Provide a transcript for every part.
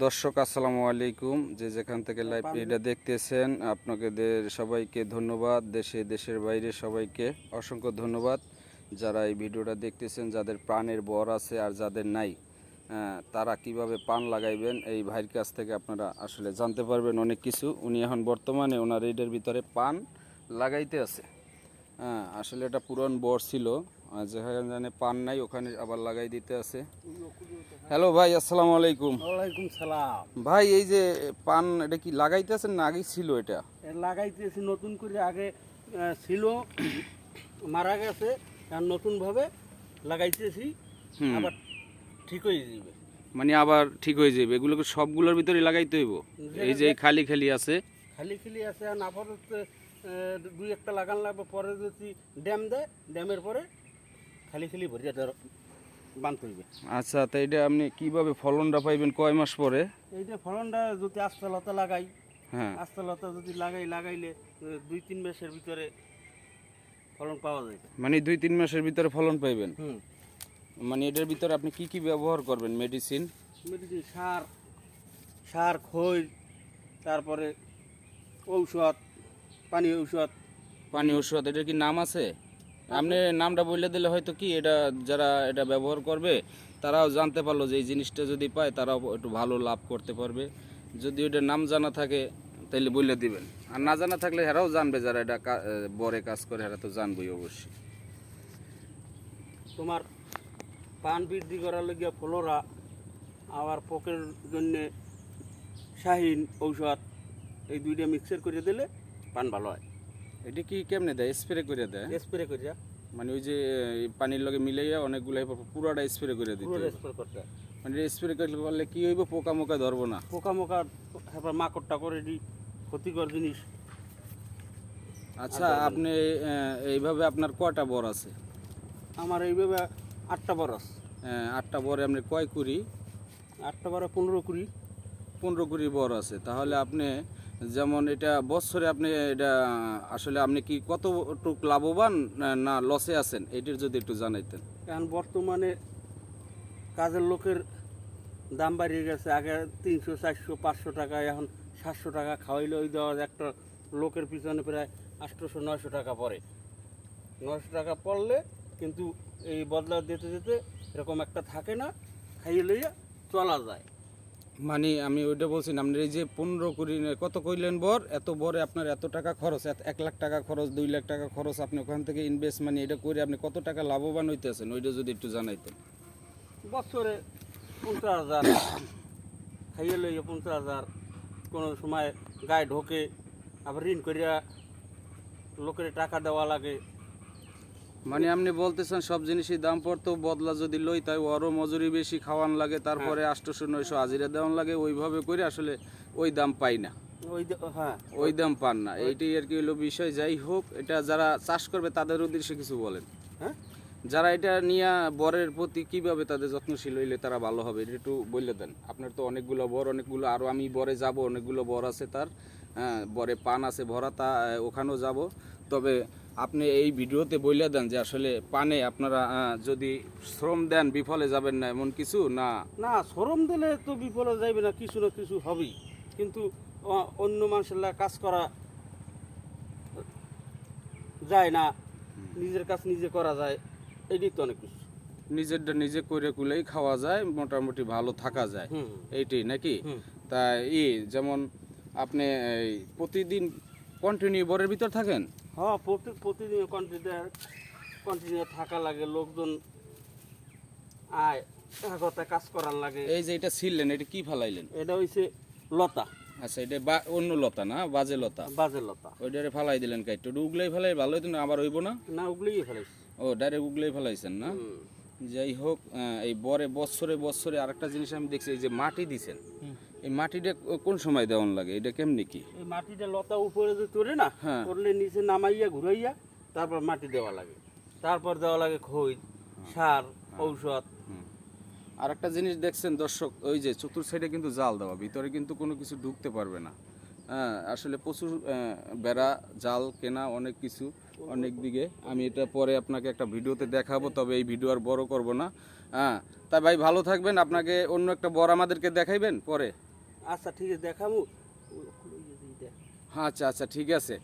দর্শক আসসালামু আলাইকুম। যে যেখান থেকে লাইভ এটা দেখতেছেন আপনাদের সবাইকে ধন্যবাদ। দেশে দেশের বাইরে সবাইকে অসংখ্য ধন্যবাদ। যারা এই ভিডিওটা দেখতেছেন যাদের প্রাণের বর আছে আর যাদের নাই তারা কীভাবে পান লাগাইবেন এই ভাইয়ের কাছ থেকে আপনারা আসলে জানতে পারবেন অনেক কিছু। উনি এখন বর্তমানে ওনার এইটার ভিতরে পান লাগাইতে আছে। হ্যাঁ আসলে এটা পুরন বর ছিল। যেখানে পান নাই ওখানে আবার লাগাই দিতে আছে। হ্যালো ভাই আসসালামু আলাইকুম। ওয়ালাইকুম সালাম। ভাই এই যে পান এটা কি লাগাইতেছেন না আগেই ছিল এটা? লাগাইতেছি নতুন করে আগে ছিল মারা গেছে আর নতুনভাবে লাগাইতেছি আবার ঠিক হয়ে যাবে। মানে আবার ঠিক হয়ে যাবে এগুলোকে সবগুলোর ভিতরে লাগাইতে হইব। এই যে খালি খালি আছে। খালি খালি আছে আর আপাতত দুই একটা লাগান লাগবে পরে যদি ড্যাম দেয় ড্যামের পরে খালি খালি ভরিয়ে ধর বানতে হইবে আচ্ছা তো এটা আপনি কীভাবে ফলনটা পাইবেন কয় মাস পরে? এইটা ফলনটা যদি আস্তালতা লাগাই হ্যাঁ। আস্তালতা যদি লাগাই লাগাইলে দুই তিন মাসের ভিতরে ফলন পাওয়া যায়। মানে দুই তিন মাসের ভিতরে ফলন পাইবেন? হুম। মানে এটার ভিতরে আপনি কি কি ব্যবহার করবেন মেডিসিন মেডিসিন সার সার খই তারপরে ঔষধ পানি ঔষধ। পানি ঔষধ এটার কি নাম আছে? আপনি নামটা বলে দিলে হয়তো কি এটা যারা এটা ব্যবহার করবে, তারাও জানতে পারল যে এই জিনিসটা যদি পায়, তারাও একটু ভালো লাভ করতে পারবে। যদি ওটার নাম জানা থাকে তাহলে বলে দিবেন। আর না জানা থাকলে হেরাও জানবে যারা এটা বরে কাজ করে হেরা তো জানবেই অবশ্যই। তোমার পান বৃদ্ধি করার লগে ফলোরা আবার পকের জন্য শাহিন ঔষধ, এই দুইটা মিক্সার করে দিলে পান ভালো হয়। এটা কি কেমনে দেয়? স্প্রে করে দেয়? স্প্রে করিয়া মানে ওই যে পানির লগে মিলাইয়া অনেকগুলো পুরাটা স্প্রে করে দিতে পুরো স্প্রে করতে মানে স্প্রে করলে কি হইব? পোকা মোকা ধরবো না। পোকা মোকা তারপর মাকড়টা করে দি ক্ষতিকর জিনিস। আচ্ছা আপনি আহ, এইভাবে আপনার কয়টা বর আছে? আমার এইভাবে আটটা বরস আহ, আটটা বরে আপনি কয় কুড়ি? আটটা বারো পনেরো কুড়ি। পনেরো কুড়ি বর আছে। তাহলে আপনি যেমন এটা বছরে আপনি এটা, আসলে আপনি কি কতটুক লাভবান, না- লসে আছেন? এটির যদি একটু জানাইতেন। এখন বর্তমানে কাজের লোকের দাম বাড়িয়ে গেছে। আগে তিনশো, চারশো, পাঁচশো টাকা, এখন সাতশো টাকা খাওয়াইলে ওই দেওয়া একটা লোকের পিছনে প্রায় আটশোশো, নয়শো টাকা পড়ে। নয়শো টাকা পড়লে কিন্তু এই বদলা দিতে দিতে এরকম একটা থাকে না, খাইয়ে লইয়া চলা যায়। মানে আমি ওইটা বলছি না, আপনার এই যে পনেরো কুড়ি কত কইলেন বর? এত বরে আপনার এত টাকা খরচ এক লাখ টাকা খরচ দুই লাখ টাকা খরচ আপনি ওখান থেকে ইনভেস্ট মানে এটা করে আপনি কত টাকা লাভবান হইতেছেন? ওইটা যদি একটু জানাইতেন। বছরে পঞ্চাশ হাজার খাইয়ে লইয়া পঞ্চাশ হাজার কোনো সময় গায়ে ঢোকে আবার ঋণ করিয়া লোকের টাকা দেওয়া লাগে মানে আপনি বলতেছেন সব জিনিসের দাম পড়তো বদলা যদি লই তাই ওরও মজুরি বেশি খাওয়ান লাগে তারপরে আটশোশো নয়শো হাজিরা দেওয়ান লাগে ওইভাবে করে আসলে ওই দাম পাই না। ওই হ্যাঁ। ওই দাম পান না। এইটাই আর কি হলো বিষয় যাই হোক এটা যারা চাষ করবে তাদের উদ্দেশ্যে কিছু বলেন। হ্যাঁ? যারা এটা নিয়ে বরের প্রতি কীভাবে তাদের যত্নশীল হইলে তারা ভালো হবে এটা একটু বলে দেন। আপনার তো অনেকগুলো বর অনেকগুলো আরও আমি বরে যাব অনেকগুলো বর আছে তার হ্যাঁ, বরে পান আছে ভরা তা ওখানেও যাব। তবে আপনি এই ভিডিওতে বলে দেন যে আসলে পানে আপনারা যদি শ্রম দেন বিফলে যাবেন না এমন কিছু না? না শ্রম দিলে তো বিফলে যাইবে না কিছু না কিছু হবেই। কিন্তু অন্য মানুষের কাজ করা যায় না নিজের কাজ নিজে করা যায় এটাই তো অনেক কিছু। নিজেরটা নিজে করে কুলেই খাওয়া যায় মোটামুটি ভালো থাকা যায়। হুম। এইটাই নাকি। তা ই যেমন আপনি প্রতিদিন কন্টিনিউ বরের ভিতর থাকেন? হ্যাঁ প্রতি প্রতিদিন কন্টিনিউ কন্টিনিউ থাকা লাগে লোকজন আয় কথা কাজ করার লাগে। এই যে এটা ছিললেন এটা কি ফালাইলেন? এটা হইছে লতা। আচ্ছা এটা বা- অন্য লতা না? বাজে লতা? বাজে লতা। ওইটারে ফালাই দিলেন কাইট উগলাই ফালাই ভালো হইতো না আবার হইব না? না উগলিয়ে ফেলেছি ও ডাইরেক্ট উগলাই ফালাইছেন না? যাই হোক এই বরে বছরে বছরে আরেকটা জিনিস আমি দেখছি এই যে মাটি দিছেন। এই মাটিটা কোন সময় দেওয়ান লাগে? এটা কেমনি কি? এই মাটিটা লতা উপরে যে তোরে না হ্যাঁ। করলে নিচে নামাইয়া ঘুরাইয়া তারপর মাটি দেওয়া লাগে। তারপর দেওয়া লাগে খই সার ঔষধ। আর একটা জিনিস দেখছেন দর্শক ওই যে চতুর সাইডে কিন্তু জাল দেওয়া ভিতরে কিন্তু কোনো কিছু ঢুকতে পারবে না। হ্যাঁ আসলে প্রচুর আহ, বেড়া জাল কেনা অনেক কিছু অনেক দিকে। আমি এটা পরে আপনাকে একটা ভিডিওতে দেখাবো তবে এই ভিডিও আর বড় করব না। হ্যাঁ তা ভাই ভালো থাকবেন আপনাকে অন্য একটা বর আমাদেরকে দেখাইবেন পরে? আচ্ছা ঠিক আছে দেখাবো আচ্ছা আচ্ছা ঠিক আছে।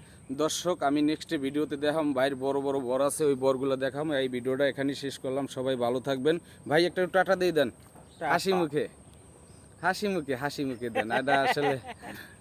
দর্শক আমি নেক্সট ভিডিওতে দেখাম ভাইয়ের বড় বড় বর আছে ওই বরগুলো দেখাম। এই ভিডিওটা এখানেই শেষ করলাম সবাই ভালো থাকবেন। ভাই একটা টাটা দিয়ে দেন। হাসি মুখে। হাসি মুখে হাসি মুখে দেন। এটা আসলে